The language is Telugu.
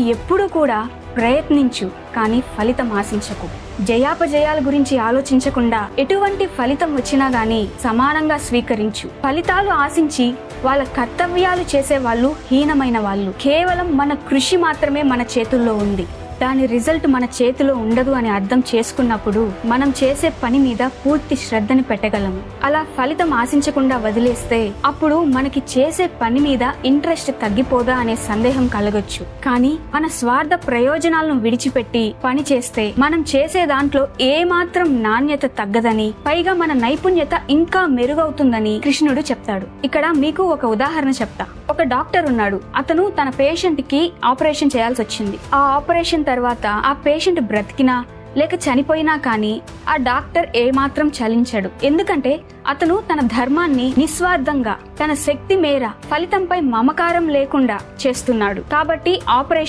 ఎప్పుడూ కూడా ప్రయత్నించు కానీ ఫలితం ఆశించకు. జయాపజయాల గురించి ఆలోచించకుండా ఎటువంటి ఫలితం వచ్చినా గానీ సమానంగా స్వీకరించు. ఫలితాలు ఆశించి వాళ్ళ కర్తవ్యాలు చేసే వాళ్ళు హీనమైన వాళ్ళు. కేవలం మన కృషి మాత్రమే మన చేతుల్లో ఉంది. దాని రిజల్ట్ మన చేతిలో ఉండదు అని అర్థం చేసుకున్నప్పుడు మనం చేసే పని మీద పూర్తి శ్రద్ధని పెట్టగలము అలా ఫలితం ఆశించకుండా వదిలేస్తే అప్పుడు మనకి చేసే పని మీద ఇంట్రెస్ట్ తగ్గిపోదా అనే సందేహం కలగొచ్చు. కానీ మన స్వార్థ ప్రయోజనాలను విడిచిపెట్టి పని చేస్తే మనం చేసే దాంట్లో ఏమాత్రం నాణ్యత తగ్గదని పైగా మన నైపుణ్యత ఇంకా మెరుగవుతుందని కృష్ణుడు చెప్తాడు. ఇక్కడ మీకు ఒక ఉదాహరణ చెప్తా. ఒక డాక్టర్ ఉన్నాడు. అతను తన పేషెంట్కి ఆపరేషన్ చేయాల్సి వచ్చింది ఆ ఆపరేషన్ తర్వాత ఆ పేషెంట్ బ్రతికినా లేక చనిపోయినా కానీ ఆ డాక్టర్ ఏమాత్రం చలించడు. ఎందుకంటే అతను తన ధర్మాన్ని నిస్వార్థంగా తన శక్తి మేర ఫలితంపై మమకారం లేకుండా చేస్తున్నాడు. కాబట్టి ఆపరేషన్